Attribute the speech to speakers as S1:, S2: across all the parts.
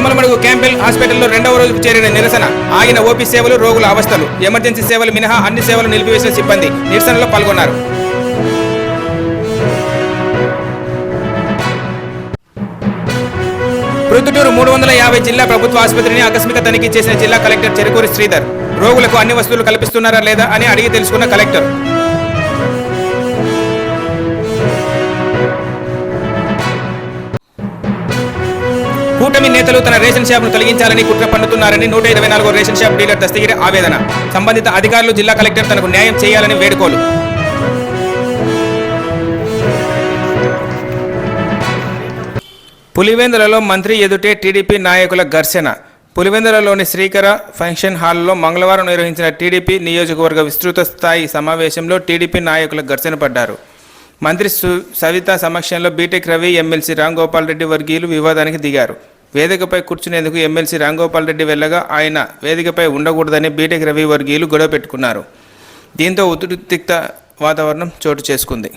S1: Jammalamadugu Campbell హాస్పిటల్లో రెండవ రోజుకు చేరిన నిరసన. ఆగిన ఓపీ సేవలు రోగుల అవస్థలు. ఎమర్జెన్సీ సేవలు మినహా అన్ని సేవలు నిలిపివేసిన సిబ్బంది నిరసనలో పాల్గొన్నారు. ప్రొద్దుటూరు మూడు వందల యాభై జిల్లా ప్రభుత్వ ఆసుపత్రిని ఆకస్మిక తనిఖీ చేసిన జిల్లా కలెక్టర్ చెరుకూరి శ్రీధర్ రోగులకు అన్ని వసతులు కల్పిస్తున్నారా లేదా అని అడిగి తెలుసుకున్న కలెక్టర్. కూటమి నేతలు తన రేషన్ షాప్ను తొలగించాలని కుట్ర పన్నుతున్నారని నూట ఇరవై నాలుగో రేషన్ షాప్ డీలర్ దస్తగిరి ఆవేదన. సంబంధిత అధికారులు జిల్లా కలెక్టర్ తనకు న్యాయం చేయాలని వేడుకోలు. పులివెందులలో మంత్రి ఎదుటే టీడీపీ నాయకుల ఘర్షణ. పులివెందులలోని శ్రీకర ఫంక్షన్ హాల్లో మంగళవారం నిర్వహించిన టీడీపీ నియోజకవర్గ విస్తృత స్థాయి సమావేశంలో టీడీపీ నాయకుల ఘర్షణ పడ్డారు. మంత్రి సు సవిత సమక్షంలో B Tech Ravi MLC Ram Gopal Reddy వర్గీయులు వివాదానికి దిగారు. వేదికపై కూర్చునేందుకు ఎమ్మెల్సీ రాంగోపాల్ రెడ్డి వెళ్ళగా ఆయన వేదికపై ఉండకూడదని బీటెక్ రవి వర్గీయులు గొడవ పెట్టుకున్నారు. దీంతో ఉద్రిక్త వాతావరణం చోటు చేసుకుంది.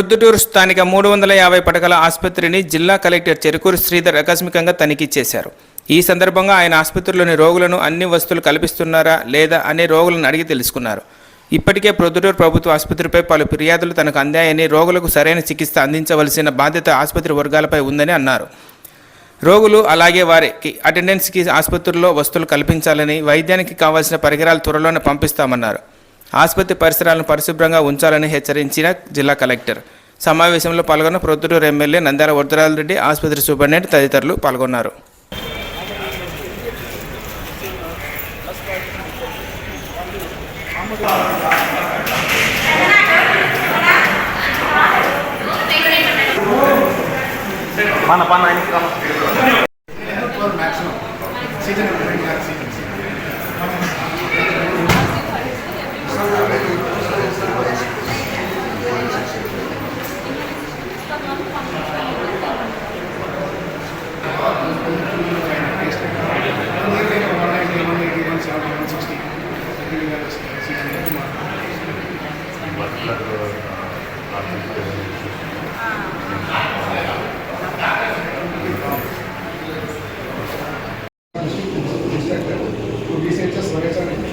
S1: ప్రొద్దుటూరు స్థానిక మూడు వందల యాభై పడకల ఆసుపత్రిని జిల్లా కలెక్టర్ చెరుకూరు శ్రీధర్ ఆకస్మికంగా తనిఖీ చేశారు. ఈ సందర్భంగా ఆయన ఆసుపత్రిలోని రోగులను అన్ని వస్తువులు కల్పిస్తున్నారా లేదా అనే రోగులను అడిగి తెలుసుకున్నారు. ఇప్పటికే ప్రొద్దుటూరు ప్రభుత్వ ఆసుపత్రిపై పలు ఫిర్యాదులు తనకు అందాయని రోగులకు సరైన చికిత్స అందించవలసిన బాధ్యత ఆసుపత్రి వర్గాలపై ఉందని అన్నారు. రోగులు అలాగే వారికి అటెండెన్స్కి ఆసుపత్రుల్లో వస్తువులు కల్పించాలని వైద్యానికి కావాల్సిన పరికరాలు త్వరలోనే పంపిస్తామన్నారు. ఆసుపత్రి పరిసరాలను పరిశుభ్రంగా ఉంచాలని హెచ్చరించిన జిల్లా కలెక్టర్. సమావేశంలో పాల్గొన్న ప్రొద్దుటూరు ఎమ్మెల్యే నందార వరదరాజు రెడ్డి ఆసుపత్రి సూపరింటెండెంట్ తదితరులు పాల్గొన్నారు.
S2: మన పన్న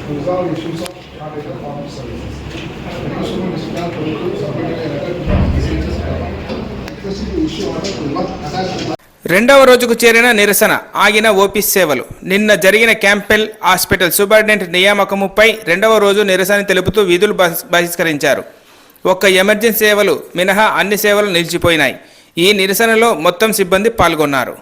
S3: to resolve issues of shortage of farm services. The question is done for the submitted a letter to the researchers. Requesting the issue order to work attached to
S1: రెండవ రోజుకు చేరిన నిరసన ఆగిన ఓపీ సేవలు నిన్న జరిగిన క్యాంపెల్ హాస్పిటల్ సూపరింటెండెంట్ నియామకముపై రెండవ రోజు నిరసన తెలుపుతూ విధులు బహి- బహిష్కరించారు ఒక్క ఎమర్జెన్సీ సేవలు మినహా అన్ని సేవలు నిలిచిపోయినాయి ఈ నిరసనలో మొత్తం సిబ్బంది పాల్గొన్నారు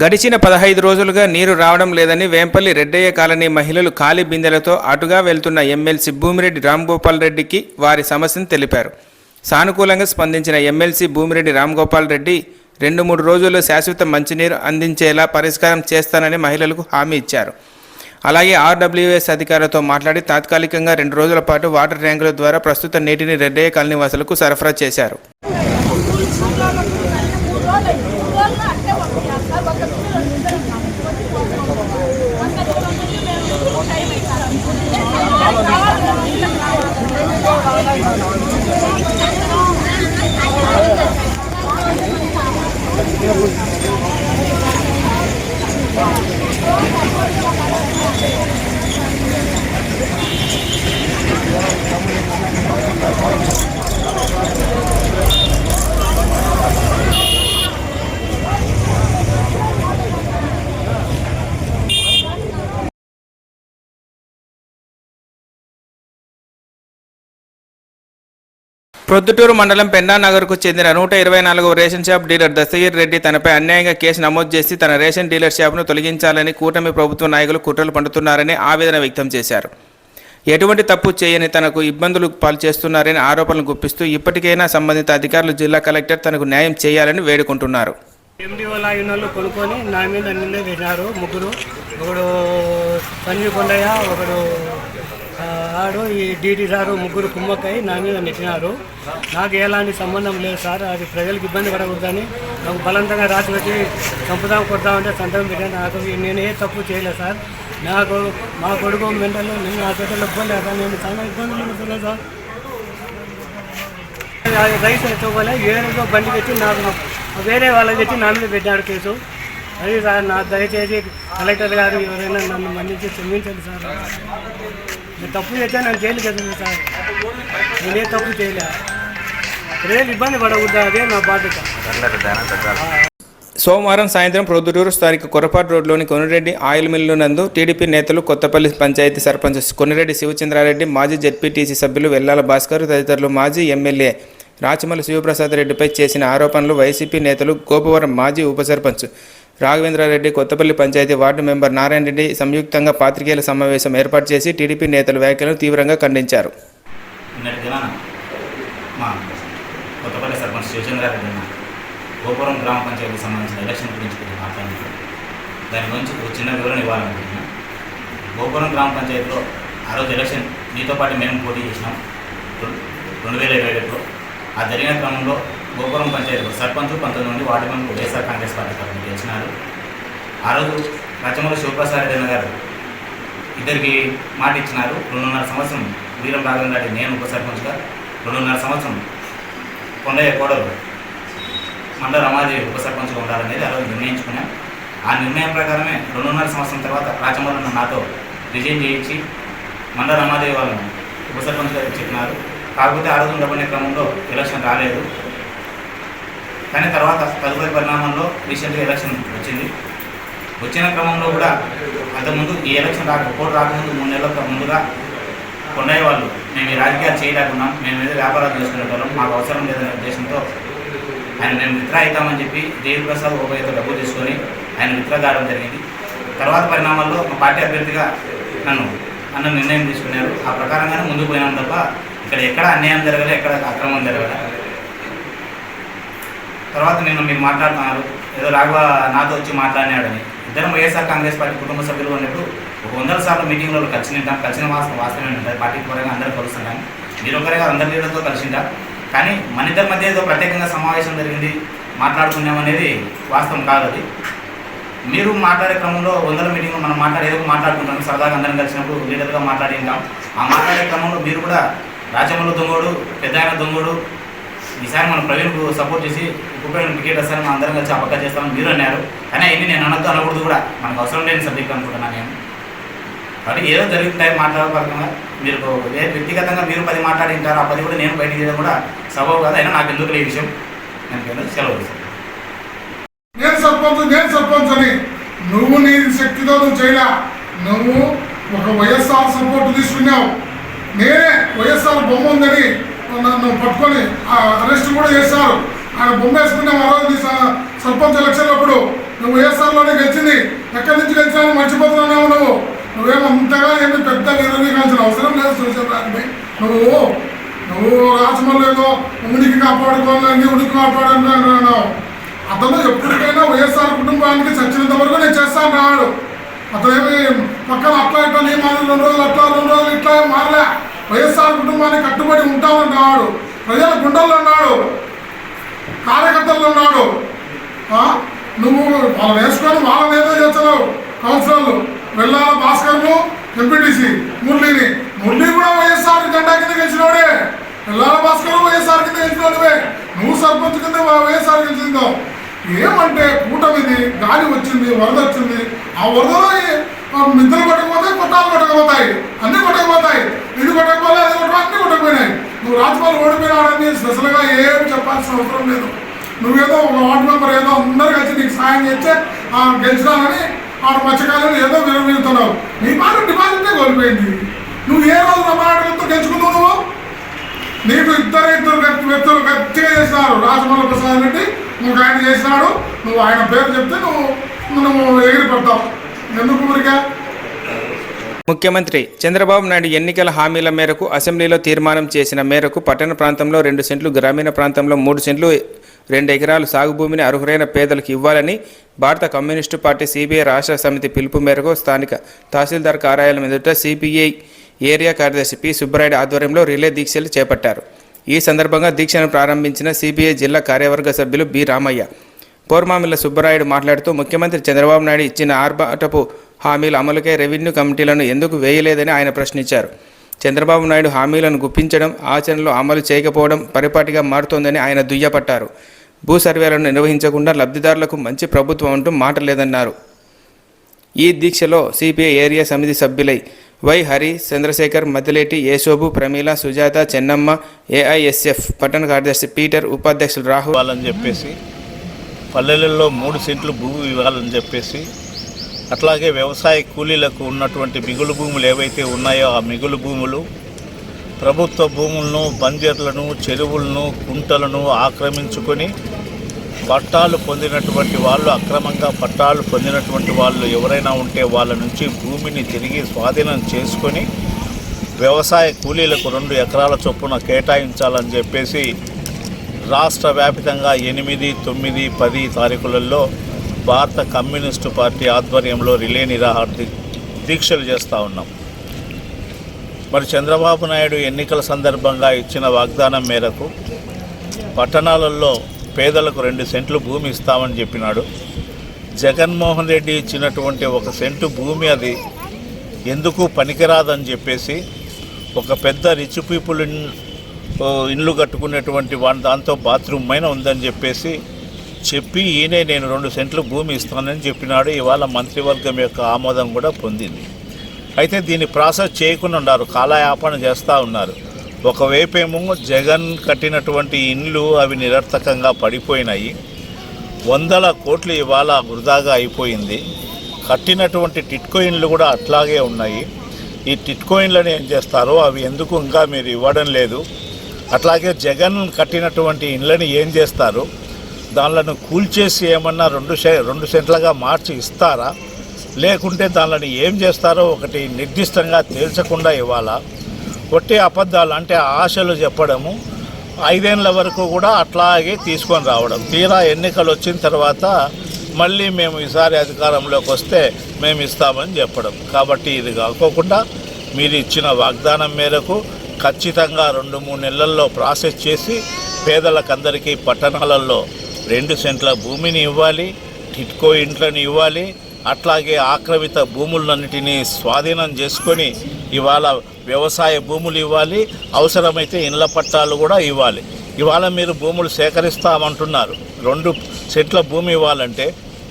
S1: గడిచిన పదహైదు రోజులుగా నీరు రావడం లేదని వేంపల్లి రెడ్డయ్య కాలనీ మహిళలు ఖాళీ బిందెలతో అటుగా వెళ్తున్న ఎమ్మెల్సీ భూమిరెడ్డి రామ్గోపాల్ రెడ్డికి వారి సమస్యను తెలిపారు. సానుకూలంగా స్పందించిన ఎమ్మెల్సీ భూమిరెడ్డి రామ్గోపాల్ రెడ్డి రెండు మూడు రోజుల్లో శాశ్వత మంచినీరు అందించేలా పరిష్కారం చేస్తానని మహిళలకు హామీ ఇచ్చారు. అలాగే ఆర్డబ్ల్యూఎస్ అధికారులతో మాట్లాడి తాత్కాలికంగా రెండు రోజుల పాటు వాటర్ ట్యాంకుల ద్వారా ప్రస్తుత నీటిని రెడ్డయ్య కాలనీ వాసులకు సరఫరా చేశారు. Thank you. ప్రొద్దుటూరు మండలం పెన్నా నగర్కు చెందిన నూట ఇరవై నాలుగవ ration shop dealer Dastagiri Reddy తనపై అన్యాయంగా కేసు నమోదు చేసి తన రేషన్ డీలర్ షాప్ను తొలగించాలని కూటమి ప్రభుత్వ నాయకులు కుట్రలు పండుతున్నారని ఆవేదన వ్యక్తం చేశారు. ఎటువంటి తప్పు చేయని తనకు ఇబ్బందులు పాలు చేస్తున్నారని ఆరోపణలు గుప్పిస్తూ ఇప్పటికైనా సంబంధిత అధికారులు జిల్లా కలెక్టర్ తనకు న్యాయం చేయాలని వేడుకుంటున్నారు.
S4: ఎండిఓ కొనుక్కొని నా మీద పెట్టినారు ముగ్గురు. ఒకడు సంజీవ్ కొండయ్య ఒకడు ఆడు ఈ డీటీ సారు ముగ్గురు కుమ్మక్కై నా మీద నెట్టినారు. నాకు ఎలాంటి సంబంధం లేదు సార్ అది ప్రజలకు ఇబ్బంది పడకూడదని. నాకు బలవంతంగా రాసి వచ్చి చంపుదాం కొడదామంటే సంతకం పెట్టాను. నాకు నేను ఏ తప్పు చేయలేదు సార్. నాకు మా కొడుకు మెంటలు నేను నా ఇవ్వలేదు సార్ నేను చాలా ఇబ్బందులు పడుతున్నాను సార్. రైస్ ఎత్తుకోలే ఏదో బండి పెట్టి నాకు వేరే వాళ్ళకి తెచ్చి నా మీద పెట్టాడు కేసు. అది సార్ నా దయచేసి కలెక్టర్ గారు ఎవరైనా నన్ను మన్నించి క్షమించండి సార్. నేను తప్పు చేశాను నన్ను జైలు కదా సార్. నేనే తప్పు చేయలే. ప్రజలు ఇబ్బంది పడకూడదు అదే నా బాధ్యత.
S1: సోమవారం సాయంత్రం ప్రొద్దుటూరు స్థానిక కొరపాటు రోడ్లోని కొనిరెడ్డి ఆయిల్ మిల్లు నందు టీడీపీ నేతలు కొత్తపల్లి పంచాయతీ సర్పంచ్ కొనిరెడ్డి శివచంద్రారెడ్డి మాజీ జెడ్పీటీసీ సభ్యులు వెల్లాల భాస్కర్ తదితరులు మాజీ ఎమ్మెల్యే రాచమల్లి శివప్రసాద్ రెడ్డిపై చేసిన ఆరోపణలు వైసీపీ నేతలు గోపవరం మాజీ ఉప సర్పంచ్ రాఘవేంద్రారెడ్డి కొత్తపల్లి పంచాయతీ వార్డు మెంబర్ నారాయణ రెడ్డి సంయుక్తంగా పాత్రికేయుల సమావేశం ఏర్పాటు చేసి టీడీపీ నేతల వ్యాఖ్యలను తీవ్రంగా ఖండించారు.
S2: కొత్తపల్లి సర్పంచ్ శివచంద్రారెడ్డి గోపురం గ్రామ పంచాయతీకి సంబంధించిన ఎలక్షన్ గురించి కొద్దిగా మాట్లాడుతున్నాను దాని గురించి ఒక చిన్న వివరణ ఇవ్వాలనుకుంటున్నాను గోపురం గ్రామ పంచాయతీలో ఆ రోజు ఎలక్షన్ మీతో పాటు మేము పోటీ చేసినాం. రెండు- రెండు వేల ఇరవై ఒకటిలో. ఆ జరిగిన క్రమంలో గోపురం పంచాయతీలో సర్పంచ్ పంతొమ్మిది నుండి ward member YSR Congress party తరఫున గెలిచినారు. ఆ రోజు రచమల శివప్రసాద్ రెడ్డి గారు ఇద్దరికి మాట ఇచ్చినారు. రెండున్నర సంవత్సరం వీరం రాఘవేంద్ర రెడ్డి నేను ఉప సర్పంచ్గా రెండున్నర సంవత్సరం కొండయ్య కోడలు మండల రమాదేవి ఉప సర్పంచ్గా ఉండాలనేది ఆ రోజు నిర్ణయించుకున్నాం. ఆ నిర్ణయం ప్రకారమే రెండున్నర సంవత్సరం తర్వాత రాచమల్లు నాతో రిజైన్ చేయించి మండల రమాదేవి వాళ్ళను ఉప సర్పంచ్గా చెప్పినారు. కాకపోతే ఆ రోజు క్రమంలో ఎలక్షన్ రాలేదు. కానీ తర్వాత తదుపరి పరిణామంలో రీసెంట్గా ఎలక్షన్ వచ్చింది. వచ్చిన క్రమంలో కూడా అంతకుముందు ఈ ఎలక్షన్ రాక కోర్టు రాకముందు మూడు నెలల ముందుగా కొండయ్య వాళ్ళు మేము ఈ రాజకీయాలు చేయలేకున్నాం మేము ఏదో వ్యాపారాలు చేసుకునేటోళ్ళం మాకు అవసరం లేదనే ఉద్దేశంతో ఆయన మేము విత్డ్రా అవుతామని చెప్పి దేవి ప్రసాద్ ఉపయోగ డబ్బు తీసుకొని ఆయన విత్డ్రా కావడం జరిగింది. తర్వాత పరిణామాల్లో మా పార్టీ అభ్యర్థిగా నన్ను అన్న నిర్ణయం తీసుకున్నారు. ఆ ప్రకారంగానే ముందుకు పోయినాం తప్ప ఇక్కడ ఎక్కడ అన్యాయం జరగలే ఎక్కడ అక్రమం జరగలే. తర్వాత నేను మీరు మాట్లాడుతున్నారు ఏదో రాఘవ నాతో వచ్చి మాట్లాడినాడని. ఇద్దరం వైఎస్ఆర్ కాంగ్రెస్ పార్టీ కుటుంబ సభ్యులు ఉన్నట్టు ఒక వందల సార్లు మీటింగ్లో కలిసి ఉంటాం కలిసిన వాస్తవం వాస్తవమే ఉంటుంది పార్టీ పరంగా అందరూ కలుస్తుంటాం మీరు ఒకరిగా అందరి లీడర్తో కలిసింటాం కానీ మన ఇద్దరి మధ్య ఏదో ప్రత్యేకంగా సమావేశం జరిగింది. మాట్లాడుకున్నాం అనేది వాస్తవం కాదు అది. మీరు మాట్లాడే క్రమంలో వందల మీటింగ్లో మనం మాట్లాడేదో మాట్లాడుకుంటాం. సరదాగా అందరం కలిసినప్పుడు లీడర్గా మాట్లాడి ఉంటాం ఆ మాట్లాడే క్రమంలో మీరు కూడా రాజమల్లు దొంగోడు పెద్ద దొంగోడు ఈసారి మన ప్రవీణ్కు సపోర్ట్ చేసి ఉపయోగం టికెట్ వస్తారని మనం అందరం కలిసి అవకాశం చేస్తామని మీరు అన్నారు. కానీ అవన్నీ నేను అనొద్దు అనకూడదు కూడా. మనకు అవసరం లేని సబ్జెక్ట్ అనుకుంటున్నాను నేను. కాబట్టి ఏదో జరుగుతాయి మాట్లాడపరంగా మీరు వ్యక్తిగతంగా మీరు పది మాట్లాడింటారు ఆ పది కూడా నేను బయటికి చేయడం కూడా సబబు కాదు. అయినా నాకు ఎందుకు లేని విషయం? నేను కింద సెలవు
S3: నేను సర్పంచ్ నేను సర్పంచ్ అని. నువ్వు నీ శక్తితో నువ్వు చేయలే. నువ్వు ఒక వైఎస్ఆర్ సపోర్ట్ తీసుకున్నావు. నేనే వైఎస్ఆర్ బొమ్మ ఉందని నన్ను పట్టుకొని అరెస్ట్ కూడా చేశారు. ఆయన బొమ్మ వేసుకున్నాం ఆ రోజు స- సర్పంచ్ ఎలక్షన్ అప్పుడు నువ్వు ఏ వైఎస్ఆర్లోనే గెలిచింది ఎక్కడి నుంచి గెలిచావు మర్చిపోతున్నావు నువ్వు. నువ్వేమో అంతగా ఏమి పెద్ద వీరుని అవసరం లేదు చూసేదాన్ని నువ్వు నువ్వు రాజమౌళి ఉనికి కాపాడుకోవాలని ఉనికి కాపాడాలన్నావు అతను ఎప్పటికైనా వైఎస్ఆర్ కుటుంబానికి చచ్చినంత వరకు నేను చేస్తాను రాడు. అతను ఏమి పక్కన అట్లా ఇట్లా నీ మాదిరి రెండు రోజులు అట్లా రెండు రోజులు ఇట్లా మారలే. వైఎస్ఆర్ కుటుంబానికి కట్టుబడి ఉంటామన్నాడు ప్రజల గుండెల్లో ఉన్నాడు. కార్యకర్తల్లో ఉన్నాడు. నువ్వు వాళ్ళు వేసుకొని వాళ్ళని ఏదో చేస్తున్నావు. కౌన్సిలర్లు వెళ్ళాల భాస్కర్ను ఎంపీటీసీ మురళిని. మురళి కూడా వైఎస్ఆర్ జెండా కింద గెలిచినోడే. వెళ్ళాల భాస్కర్ వైఎస్ఆర్ కింద గెలిచినోడివే. నువ్వు సర్పంచ్ కింద వైఎస్ఆర్ గెలిచిందో? ఏమంటే కూటమిది గాలి వచ్చింది వరద వచ్చింది. ఆ వరదలో మిద్దలు కొట్టకపోతాయి కొట్టాలు కొట్టకపోతాయి. అన్ని కొట్టకపోతాయి. ఇది కొట్టకపోలే అది కొట్టకపోతే అన్ని కొట్టకపోయినాయి. నువ్వు రాజపాలు ఓడిపోయినాడని స్పెషల్గా ఏం చెప్పాల్సిన అవసరం లేదు. నువ్వేదో ఒక వార్డు మెంబర్ ఏదో అందరు కలిసి నీకు సాయం చేస్తే ఆ గెలిచినానని ఆడ మత్స్యకాలను ఏదో విరమిస్తున్నావు నీ మాట డిపాజిటే కోల్పోయింది. నువ్వు ఏ రోజు నమ్మకంతో గెలుచుకున్నావు నువ్వు? నీకు ఇద్దరు ఇద్దరు వ్యక్తులు గట్టిగా చేసినారు. రాజమౌళి ప్రసాద్ రెడ్డి నువ్వు ఆయన చేసినాడు. నువ్వు ఆయన పేరు చెప్తే నువ్వు నువ్వు ఎగిరిపడతావు. ఎందుకు ఊరికా
S1: ముఖ్యమంత్రి చంద్రబాబు నాయుడు ఎన్నికల హామీల మేరకు అసెంబ్లీలో తీర్మానం చేసిన మేరకు పట్టణ ప్రాంతంలో రెండు సెంట్లు గ్రామీణ ప్రాంతంలో మూడు సెంట్లు రెండు ఎకరాలు సాగు భూమిని అర్హులైన పేదలకు ఇవ్వాలని భారత కమ్యూనిస్టు పార్టీ సిబిఐ రాష్ట్ర సమితి పిలుపు మేరకు స్థానిక తహసీల్దార్ కార్యాలయం ఎదుట సిపిఐ ఏరియా కార్యదర్శి పి. సుబ్బరాయుడు ఆధ్వర్యంలో రిలే దీక్షలు చేపట్టారు. ఈ సందర్భంగా దీక్షను ప్రారంభించిన సిబిఐ జిల్లా కార్యవర్గ సభ్యులు బి. రామయ్య. పోర్మామిల్ల సుబ్బరాయుడు మాట్లాడుతూ ముఖ్యమంత్రి చంద్రబాబు నాయుడు ఇచ్చిన ఆర్భాటపు హామీల అమలుకై రెవెన్యూ కమిటీలను ఎందుకు వేయలేదని ఆయన ప్రశ్నించారు. చంద్రబాబు నాయుడు హామీలను గుప్పించడం ఆచరణలో అమలు చేయకపోవడం పరిపాటిగా మారుతోందని ఆయన దుయ్యపట్టారు. భూ సర్వేలను నిర్వహించకుండా లబ్ధిదారులకు మంచి ప్రభుత్వం అంటూ మాట లేదన్నారు. ఈ దీక్షలో సిపిఐ ఏరియా సమితి సభ్యులై వై హరి చంద్రశేఖర్ మదిలేటి యేశోబు ప్రమీల సుజాత చెన్నమ్మ ఏఐఎస్ఎఫ్ పట్టణ కార్యదర్శి పీటర్ ఉపాధ్యక్షులు రాహుల్
S5: అని చెప్పేసి పల్లెలలో మూడు సెంట్లు భూమి ఇవ్వాలని చెప్పేసి అట్లాగే వ్యవసాయ కూలీలకు ఉన్నటువంటి మిగులు భూములు ఏవైతే ఉన్నాయో ఆ మిగులు భూములు ప్రభుత్వ భూములను బంజర్లను చెరువులను కుంటలను ఆక్రమించుకొని పట్టాలు పొందినటువంటి వాళ్ళు అక్రమంగా పట్టాలు పొందినటువంటి వాళ్ళు ఎవరైనా ఉంటే వాళ్ళ నుంచి భూమిని తిరిగి స్వాధీనం చేసుకొని వ్యవసాయ కూలీలకు రెండు ఎకరాల చొప్పున కేటాయించాలని చెప్పేసి రాష్ట్ర వ్యాపితంగా ఎనిమిది తొమ్మిది పది తారీఖులలో భారత కమ్యూనిస్టు పార్టీ ఆధ్వర్యంలో రిలే నిరాహార దీక్షలు చేస్తూ ఉన్నాం. మరి చంద్రబాబు నాయుడు ఎన్నికల సందర్భంగా ఇచ్చిన వాగ్దానం మేరకు పట్టణాలలో పేదలకు రెండు సెంట్లు భూమి ఇస్తామని చెప్పినాడు. జగన్మోహన్ రెడ్డి ఇచ్చినటువంటి ఒక సెంటు భూమి అది ఎందుకు పనికిరాదని చెప్పేసి ఒక పెద్ద రిచ్ పీపుల్ ఇండ్లు కట్టుకునేటువంటి వాడి దాంతో బాత్రూమ్ పైన ఉందని చెప్పేసి చెప్పి ఈయనే నేను రెండు సెంట్లు భూమి ఇస్తానని చెప్పినాడు. ఇవాళ మంత్రివర్గం యొక్క ఆమోదం కూడా పొందింది. అయితే దీన్ని ప్రాసెస్ చేయకుండా ఉన్నారు కాలయాపన చేస్తూ ఉన్నారు. ఒకవైపేమో జగన్ కట్టినటువంటి ఇండ్లు అవి నిరర్థకంగా పడిపోయినాయి. వందల కోట్లు ఇవాళ వృధాగా అయిపోయింది. కట్టినటువంటి టిట్కో ఇండ్లు కూడా అట్లాగే ఉన్నాయి. ఈ టిట్కో ఇండ్లను ఏం చేస్తారో అవి ఎందుకు ఇంకా మీరు ఇవ్వడం లేదు. అట్లాగే జగన్ కట్టినటువంటి ఇండ్లని ఏం చేస్తారు? దానిలను కూల్చేసి ఏమన్నా రెండు సె రెండు సెంట్లుగా మార్చి ఇస్తారా? లేకుంటే దానిని ఏం చేస్తారో ఒకటి నిర్దిష్టంగా తేల్చకుండా ఇవ్వాలా? ఒట్టి అబద్ధాలు అంటే ఆశలు చెప్పడము ఐదేళ్ళ వరకు కూడా అట్లాగే తీసుకొని రావడం. తీరా ఎన్నికలు వచ్చిన తర్వాత మళ్ళీ మేము ఈసారి అధికారంలోకి వస్తే మేము ఇస్తామని చెప్పడం. కాబట్టి ఇది కాకోకుండా మీరు ఇచ్చిన వాగ్దానం మేరకు ఖచ్చితంగా రెండు మూడు నెలల్లో ప్రాసెస్ చేసి పేదలకందరికీ పట్టణాలలో రెండు సెంట్ల భూమిని ఇవ్వాలి టిట్కో ఇంట్లను ఇవ్వాలి అట్లాగే ఆక్రమిత భూములన్నిటినీ స్వాధీనం చేసుకొని ఇవాళ వ్యవసాయ భూములు ఇవ్వాలి అవసరమైతే ఇండ్ల పట్టాలు కూడా ఇవ్వాలి. ఇవాళ మీరు భూములు సేకరిస్తామంటున్నారు. రెండు సెంట్ల భూమి ఇవ్వాలంటే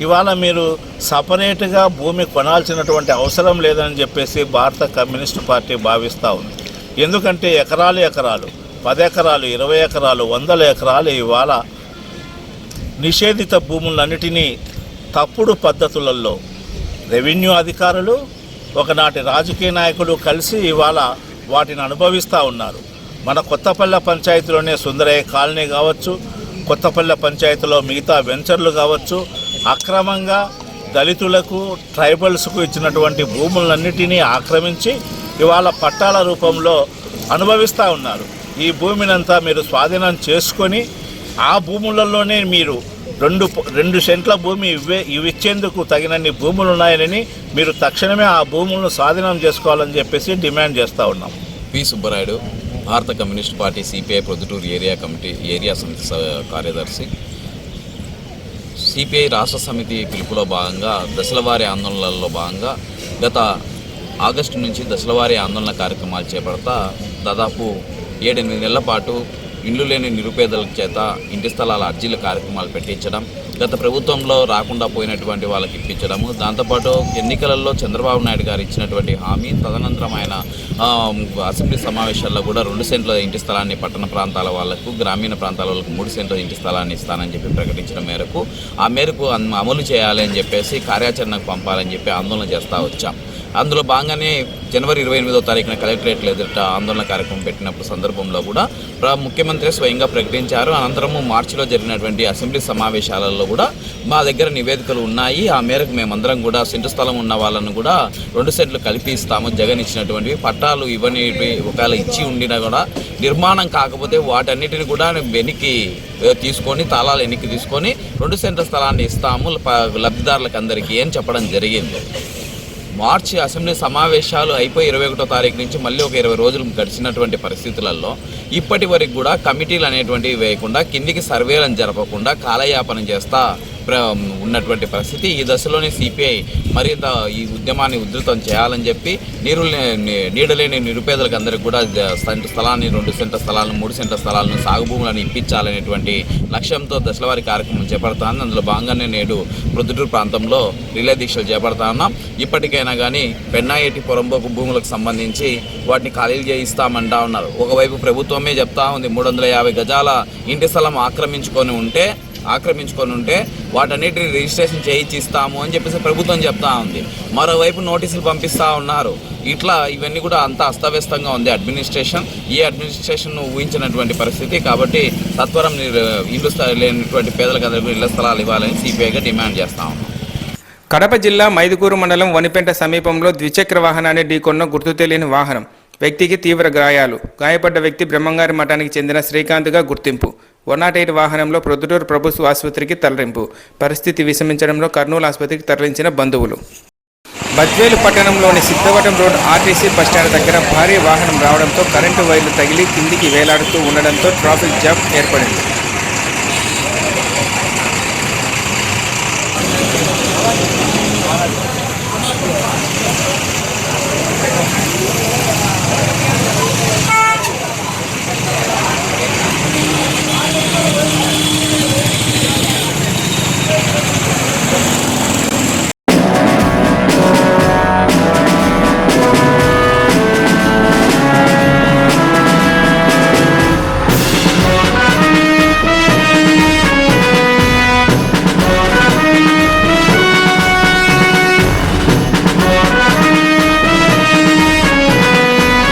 S5: ఇవాళ మీరు సపరేట్గా భూమి కొనాల్సినటువంటి అవసరం లేదని చెప్పేసి భారత కమ్యూనిస్టు పార్టీ భావిస్తూ ఉంది. ఎందుకంటే ఎకరాలు ఎకరాలు పది ఎకరాలు ఇరవై ఎకరాలు వందల ఎకరాలు ఇవాళ నిషేధిత భూములన్నిటినీ తప్పుడు పద్ధతులలో రెవెన్యూ అధికారులు ఒకనాటి రాజకీయ నాయకులు కలిసి ఇవాళ వాటిని అనుభవిస్తూ ఉన్నారు. మన కొత్తపల్లె పంచాయతీలోనే సుందరయ్య కాలనీ కావచ్చు కొత్తపల్లె పంచాయతీలో మిగతా వెంచర్లు కావచ్చు అక్రమంగా దళితులకు ట్రైబల్స్కు ఇచ్చినటువంటి భూములన్నిటినీ ఆక్రమించి ఇవాళ పట్టాల రూపంలో అనుభవిస్తూ ఉన్నారు. ఈ భూమినంతా మీరు స్వాధీనం చేసుకొని ఆ భూములలోనే మీరు రెండు రెండు సెంట్ల భూమి ఇవ్వే ఇవిచ్చేందుకు తగినన్ని భూములు ఉన్నాయని మీరు తక్షణమే ఆ భూములను స్వాధీనం చేసుకోవాలని చెప్పేసి డిమాండ్ చేస్తూ ఉన్నాం.
S6: పి. సుబ్బరాయుడు భారత communist party CPI Proddatur area committee area సమితి స- కార్యదర్శి. సిపిఐ రాష్ట్ర సమితి పిలుపులో భాగంగా దశలవారీ ఆందోళనలలో భాగంగా గత ఆగస్టు నుంచి దశలవారీ ఆందోళన కార్యక్రమాలు చేపడతా దాదాపు ఏడెనిమిది నెలల పాటు ఇల్లు లేని నిరుపేదల చేత ఇంటి స్థలాల అర్జీల కార్యక్రమాలు పెట్టించడం గత ప్రభుత్వంలో రాకుండా పోయినటువంటి వాళ్ళకి ఇప్పించడము దాంతోపాటు ఎన్నికలలో చంద్రబాబు నాయుడు గారు ఇచ్చినటువంటి హామీ తదనంతరం ఆయన అసెంబ్లీ సమావేశాల్లో కూడా రెండు సెంట్ల ఇంటి స్థలాన్ని పట్టణ ప్రాంతాల వాళ్ళకు గ్రామీణ ప్రాంతాల వాళ్ళకు మూడు సెంట్ల ఇంటి స్థలాన్ని ఇస్తానని చెప్పి ప్రకటించడం మేరకు ఆ మేరకు అన్- అమలు చేయాలని చెప్పేసి కార్యాచరణకు పంపాలని చెప్పి ఆందోళన చేస్తూ వచ్చాం. అందులో భాగంగానే జనవరి ఇరవై ఎనిమిదో తారీఖున కలెక్టరేట్ ఎదుట ఆందోళన కార్యక్రమం పెట్టినప్పుడు సందర్భంలో కూడా ముఖ్యమంత్రి స్వయంగా ప్రకటించారు. అనంతరము మార్చిలో జరిగినటువంటి అసెంబ్లీ సమావేశాలలో కూడా మా దగ్గర నివేదికలు ఉన్నాయి. ఆ మేరకు మేమందరం కూడా సెంటు స్థలం ఉన్న వాళ్ళను కూడా రెండు సెంట్లు కలిపి ఇస్తాము. జగన్ ఇచ్చినటువంటివి పట్టాలు ఇవ్వని ఒకవేళ ఇచ్చి ఉండినా కూడా నిర్మాణం కాకపోతే వాటన్నిటిని కూడా వెనక్కి తీసుకొని తాళాలు వెనక్కి తీసుకొని రెండు సెంట్ల స్థలాన్ని ఇస్తాము. లబ్ధిదారులకు అందరికీ అని చెప్పడం జరిగింది. మార్చి అసెంబ్లీ సమావేశాలు అయిపోయి ఇరవై ఒకటో తారీఖు నుంచి మళ్ళీ ఒక ఇరవై రోజులు గడిచినటువంటి పరిస్థితులలో ఇప్పటి వరకు కూడా కమిటీలు అనేటువంటివి వేయకుండా కిందికి సర్వేలను జరపకుండా కాలయాపన చేస్తా ఉన్నటువంటి పరిస్థితి. ఈ దశలోనే సిపిఐ మరింత ఈ ఉద్యమాన్ని ఉధృతం చేయాలని చెప్పి నీరు నీడలేని నిరుపేదలకు అందరికీ కూడా సెంట స్థలాన్ని రెండు సెంట స్థలాలను మూడు సెంట స్థలాలను సాగు భూములను ఇప్పించాలనేటువంటి లక్ష్యంతో దశలవారి కార్యక్రమం చేపడతాను అందులో భాగంగానే నేడు ప్రొద్దుటూరు ప్రాంతంలో రిలే దీక్షలు చేపడతా ఉన్నాం. ఇప్పటికైనా కానీ పెన్నాయేటి పొరంబోకు భూములకు సంబంధించి వాటిని ఖాళీలు చేయిస్తామంటా ఉన్నారు. ఒకవైపు ప్రభుత్వమే చెప్తా ఉంది మూడు వందల యాభై గజాల ఇంటి స్థలం ఆక్రమించుకొని ఉంటే ఆక్రమించుకొని ఉంటే వాటన్నిటిని రిజిస్ట్రేషన్ చేయించి ఇస్తాము అని చెప్పేసి ప్రభుత్వం చెప్తా ఉంది. మరోవైపు నోటీసులు పంపిస్తూ ఉన్నారు. ఇట్లా ఇవన్నీ కూడా అంత అస్తవ్యస్తంగా ఉంది అడ్మినిస్ట్రేషన్. ఈ అడ్మినిస్ట్రేషన్ ఊహించినటువంటి పరిస్థితి కాబట్టి సత్వరం ఇల్లు లేనటువంటి పేదలకు అందరికీ ఇళ్ళ స్థలాలు ఇవ్వాలని సిపిఐగా డిమాండ్ చేస్తా ఉన్నాం.
S1: కడప జిల్లా మైదుకూరు మండలం వనిపెంట సమీపంలో ద్విచక్ర వాహనాన్ని ఢీకొన్న గుర్తు తెలియని వాహనం వ్యక్తికి తీవ్ర గాయాలు. గాయపడ్డ వ్యక్తి బ్రహ్మంగారి మఠానికి చెందిన శ్రీకాంత్గా గుర్తింపు. వన్ నాట్ ఎయిట్ వాహనంలో ప్రొద్దుటూరు ప్రభుత్వ ఆసుపత్రికి తరలింపు. పరిస్థితి విషమించడంలో కర్నూలు ఆసుపత్రికి తరలించిన బంధువులు. బద్వేలు పట్టణంలోని సిద్ధవటం రోడ్ ఆర్టీసీ బస్టాండ్ దగ్గర భారీ వాహనం రావడంతో కరెంటు వైర్లు తగిలి కిందికి వేలాడుతూ ఉండడంతో ట్రాఫిక్ జామ్ ఏర్పడింది.